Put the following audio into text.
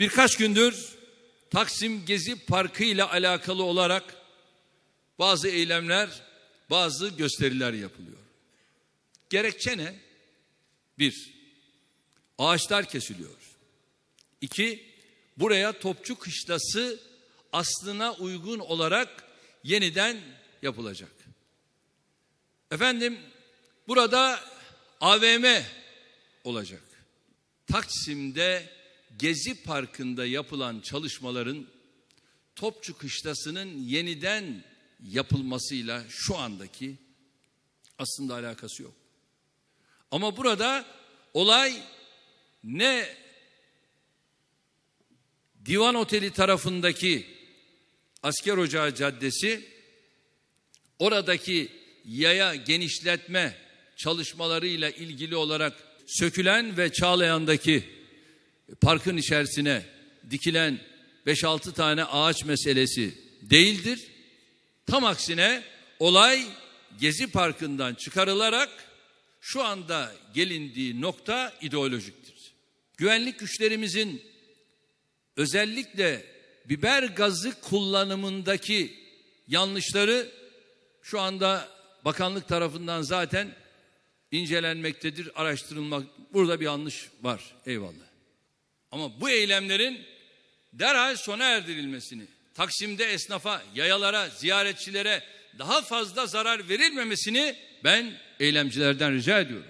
Birkaç gündür Taksim Gezi Parkı ile alakalı olarak bazı eylemler, bazı gösteriler yapılıyor. Gerekçe ne? Bir, ağaçlar kesiliyor. İki, buraya Topçu Kışlası aslına uygun olarak yeniden yapılacak. Efendim, burada AVM olacak. Taksim'de Gezi Parkı'nda yapılan çalışmaların Topçu Kışlası'nın yeniden yapılmasıyla şu andaki aslında alakası yok. Ama burada olay ne Divan Oteli tarafındaki Asker Ocağı Caddesi oradaki yaya genişletme çalışmalarıyla ilgili olarak sökülen ve Çağlayan'daki parkın içerisine dikilen 5-6 tane ağaç meselesi değildir. Tam aksine olay Gezi Parkı'ndan çıkarılarak şu anda gelindiği nokta ideolojiktir. Güvenlik güçlerimizin özellikle biber gazı kullanımındaki yanlışları şu anda bakanlık tarafından zaten incelenmektedir, araştırılmak. Burada bir yanlış var. Eyvallah. Ama bu eylemlerin derhal sona erdirilmesini, Taksim'de esnafa, yayalara, ziyaretçilere daha fazla zarar verilmemesini ben eylemcilerden rica ediyorum.